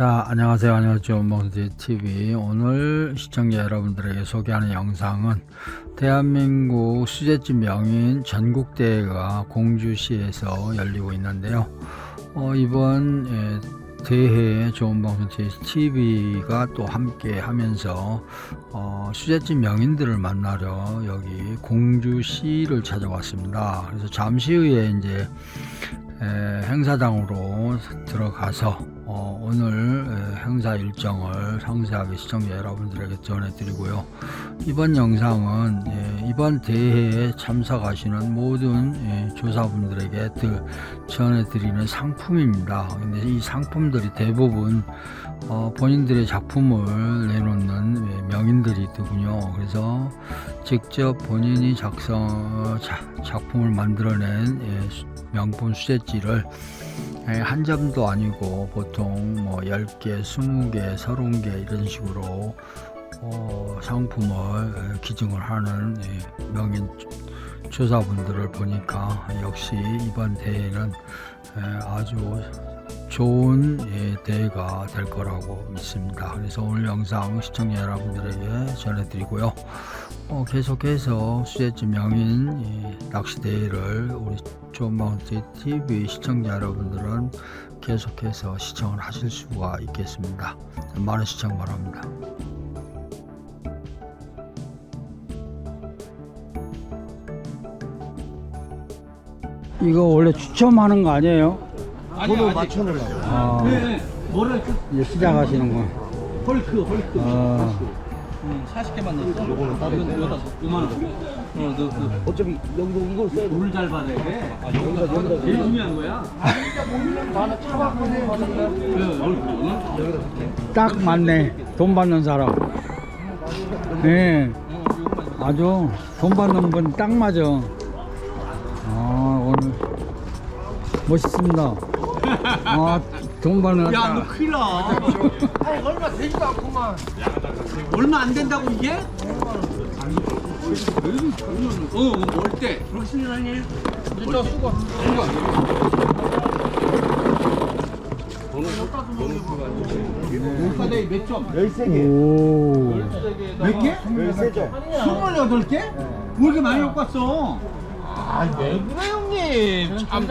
자, 안녕하세요. 안녕하세요. 몽드 TV. 오늘 시청자 여러분들에게 소개하는 영상은 대한민국 수제집 명인 전국대회가 공주시에서 열리고 있는데요. 어, 이번 예, 대회에 좋은 방송 TV가 또 함께 하면서 어, 수제집 명인들을 만나러 여기 공주시를 찾아왔습니다. 그래서 잠시 후에 이제 에, 행사장으로 들어가서 어, 오늘 에, 행사 일정을 상세하게 시청자 여러분들에게 전해드리고요. 이번 영상은 예, 이번 대회에 참석하시는 모든 예, 조사분들에게 드, 전해드리는 상품입니다. 근데 이 상품들이 대부분 어, 본인들의 작품을 내놓는 예, 명인들이더군요. 그래서 직접 본인이 작성 자, 작품을 만들어낸 예, 수- 명품 수제지를 예, 한 점도 아니고 보통 뭐 10개, 20개, 30개 이런 식으로 어, 상품을 예, 기증을 하는 예, 명인 조사분들을 보니까 역시 이번 대회는 예, 아주 좋은 예, 대회가 될 거라고 믿습니다. 그래서 오늘 영상 시청자 여러분들에게 전해드리고요. 어, 계속해서 수제지 명인 이 낚시 대회를 우리 조마운트 TV 시청자 여러분들은 계속해서 시청을 하실 수가 있겠습니다. 많은 시청 바랍니다. 이거 원래 추첨하는 거 아니에요? 번호 맞춰놓으려고. 아, 네, 뭐를 그 이제 시작하시는 거. 헐크, 헐크. 아. 응, 40개만 넣었어. 요거는 따로 이거 5만 원. 어, 너 그. 어차피 여기서 이걸 써야 돼. 물잘 받아야 돼. 아, 여기다 여기다 제일 중요한 거야. 그 헐크. 딱 맞네. 돈 받는 사람. 네. 아주 돈 받는 분 딱 맞아. 아, 오늘 멋있습니다. 아, 돈 받는 야, 너 큰일 나. 아니 얼마 되지도 않구만. 얼마 안 된다고 이게? 어, 어, 뭘 때? 진짜 수고. 물가대 몇 점? 오. 몇 개? 13점. 28개? 왜 이렇게 많이 갖고 왔어? 아왜 그래 형님? 참.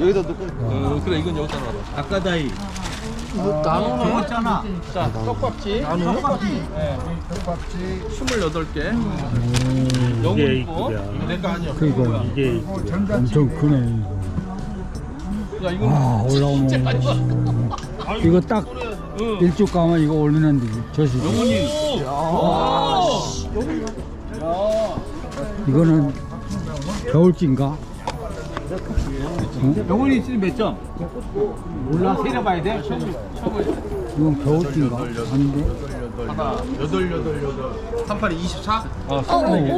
여기다 넣고. 어, 그래, 이건 여기다 놔. 아까다이. 나눠. 적었잖아. 자 떡밥지. 나눠. 떡밥지. 네. 떡밥지. 28개. 이게 이거 이거 내거 아니야. 그러니까 이게 엄청 크네. 야, 이거 와, 올라오면. 이거 딱 일찍 가면 이거 올리는데 저시. 영원히. 이거는 겨울진가? 영원히 지금 몇 점? 몰라, 세려봐야 돼. 이건 겨울진가? 아닌데? 하나 여덟 여덟 여덟. 38이 24. 어, 아니,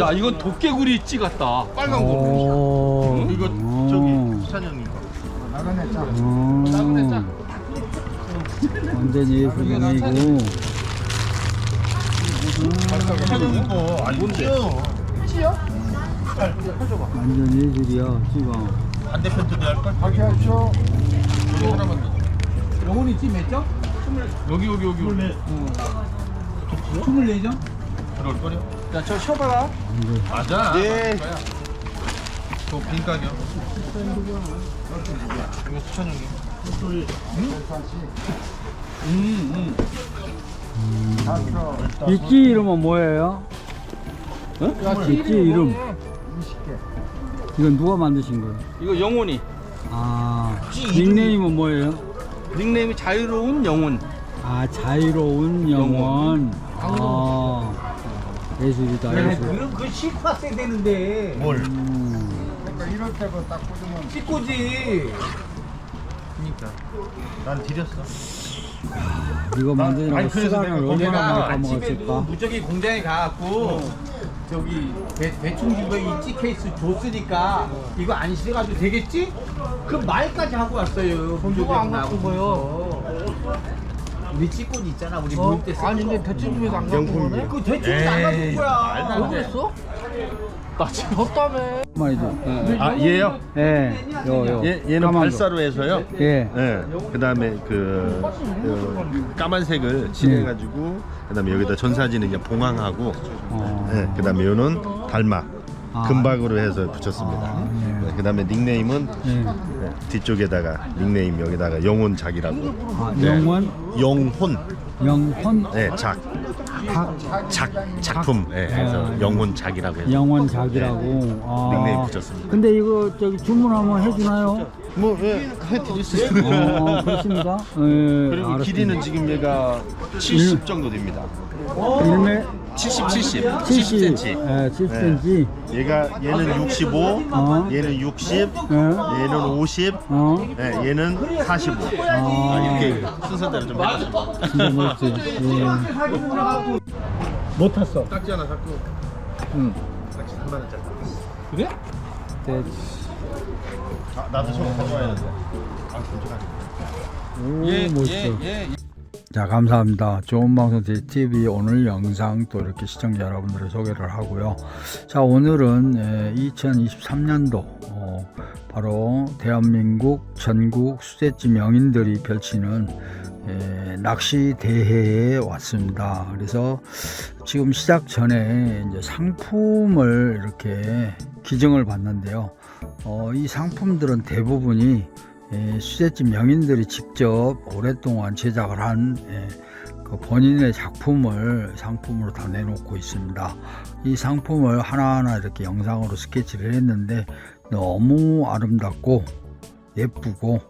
야, 이건 도깨구리 찍었다. 빨간 거. 오. 이거 어. 저기 수찬 형님 거. 어. 완전히 예술이고 수찬 형님 거 아니죠? 완전 예술이야 지금 반대편도 할 걸. 밖에 하죠. 여기 하나만 더. 영원히 지금 몇 점? 여기 여기 여기. 24점? 들어올 거려. 야, 저 쉬어봐라. 맞아. 네. 저빈 가격. 이거 수찬 형님. 음, 음. 이끼 이름은 뭐예요? 어? 이끼 이름 이건 누가 만드신 거예요? 이거 영혼이. 아 닉네임은 뭐예요? 닉네임이 자유로운 영혼. 아 자유로운 영원 아 예술이다 예술 그럼 그 씻고 왔어야 되는데. 뭘? 음. 씻고지. 그니까. 난 드렸어. 이거 만드느라고 아니, 그래서 시간을 내가 얼마나 많이 아침에 그 까먹었을까? 무적이 공장에 가갖고 저기 대, 대충 이거 이찌 케이스 줬으니까 이거 안 실어가지고 되겠지? 그 말까지 하고 왔어요. 누가 안 갖고 거요? 우리 찌꼬지 있잖아. 우리 모임 때 쓰는 아니 거. 근데 대충 중에서 안 갖고 거네. 그 대충 안 갖고 온 거야. 말도 안 돼. 그랬어? 나 지금. 말이죠. 아 얘요? 예, 요, 요. 얘 얘는 까만 거. 발사로 해서요. 예. 예. 그다음에 그, 그 까만색을 칠해가지고 그다음에 여기다 전사지는 그냥 봉황하고 어. 예. 그다음에 요는 달마 아. 금박으로 해서 붙였습니다. 아, 예. 네, 그다음에 닉네임은 예. 예, 뒤쪽에다가 닉네임 여기다가 영혼작이라고. 아, 네. 영원, 영혼. 영혼, 네, 작. 작, 작 작품. 예. 그래서 아. 영혼작이라고 해서. 영원 작이라고. 아. 닉네임 붙였습니다. 근데 이거 저기 주문하면 해주나요? 뭐 예, 해드릴 수 있어요. 어, 그렇습니까? 예, 그리고 알았습니다. 길이는 지금 얘가 70 정도 됩니다. 1m 70, 70, 70, 70cm. 예, 70cm. 얘가 얘는 65, 어. 얘는 60, 예. 얘는 50, 어, 네, 얘는 45. 아. 아, 이렇게 순서대로 좀 해가지고. 진짜 멋지. 예. 못 탔어. 딱지 하나 갖고. 응. 딱지 3만 원짜리. 그래? 네. 아, 나도 저거 가져와야 돼. 아. 오, 예, 멋있어. 예, 예. 자, 감사합니다. 좋은 방송 TV 오늘 영상 또 이렇게 시청자 여러분들을 소개를 하고요. 자, 오늘은 2023년도 어, 바로 대한민국 전국 수제지 명인들이 펼치는 에, 낚시 대회에 왔습니다. 그래서 지금 시작 전에 이제 상품을 이렇게 기증을 받는데요. 어, 이 상품들은 대부분이 에, 수제집 명인들이 직접 오랫동안 제작을 한 에, 그 본인의 작품을 상품으로 다 내놓고 있습니다. 이 상품을 하나하나 이렇게 영상으로 스케치를 했는데 너무 아름답고 예쁘고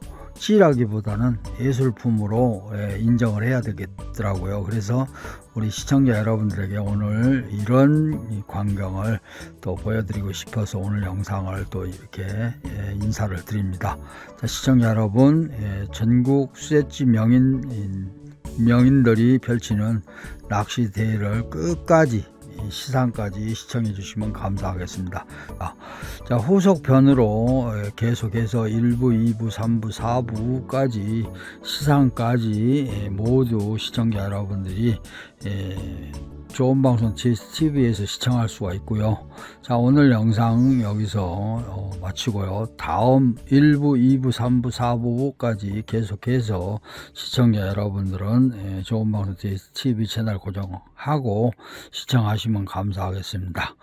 찌라기보다는 예술품으로 예, 인정을 해야 되겠더라고요. 그래서 우리 시청자 여러분들에게 오늘 이런 이 광경을 또 보여드리고 싶어서 오늘 영상을 또 이렇게 예, 인사를 드립니다. 자, 시청자 여러분, 예, 전국 수제지 명인 명인들이 펼치는 낚시 대회를 끝까지 이 시상까지 시청해 주시면 감사하겠습니다. 아, 자 후속편으로 예, 계속해서 1부, 2부, 3부, 4부까지 시상까지 예, 모두 시청자 여러분들이 예, 좋은 방송 TV에서 시청할 수가 있고요. 자 오늘 영상 여기서 어, 마치고요. 다음 1부, 2부, 3부, 4부까지 계속해서 시청자 여러분들은 예, 좋은 방송 TV 채널 고정하고 시청하시면 감사하겠습니다.